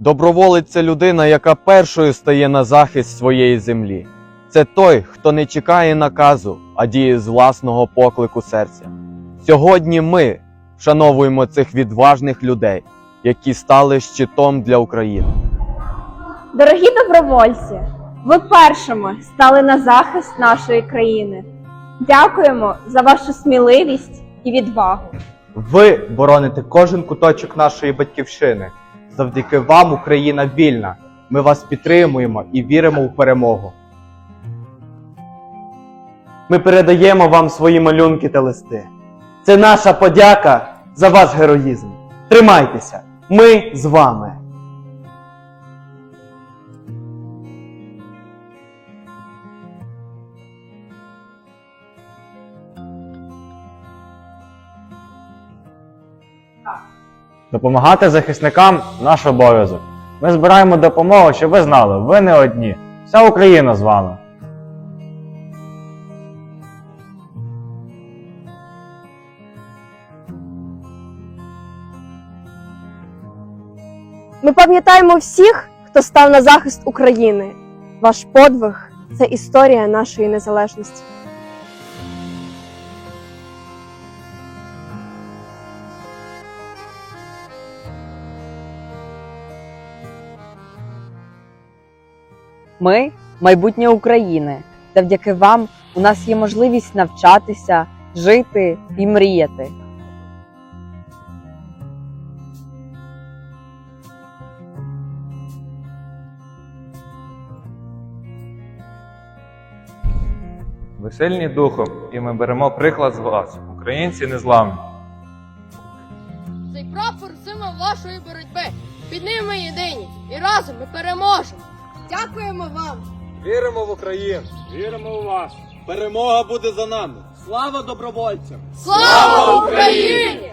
Доброволець це людина, яка першою стає на захист своєї землі. Це той, хто не чекає наказу, а діє з власного поклику серця. Сьогодні ми вшановуємо цих відважних людей, які стали щитом для України. Дорогі добровольці, ви першими стали на захист нашої країни. Дякуємо за вашу сміливість і відвагу. Ви бороните кожен куточок нашої батьківщини. Завдяки вам Україна вільна. Ми вас підтримуємо і віримо в перемогу. Ми передаємо вам свої малюнки та листи. Це наша подяка за ваш героїзм. Тримайтеся! Ми з вами! Допомагати захисникам наш обов'язок. Ми збираємо допомогу, щоб ви знали, ви не одні. Вся Україна з вами. Ми пам'ятаємо всіх, хто став на захист України. Ваш подвиг це історія нашої незалежності. Ми майбутнє України. Завдяки вам у нас є можливість навчатися, жити і мріяти. Ви сильні духом, і ми беремо приклад з вас. Українці незламні. Цей прапор символ вашої боротьби. Під ним ми єдині і разом ми переможемо. Дякуємо вам! Віримо в Україну! Віримо у вас! Перемога буде за нами! Слава добровольцям! Слава Україні!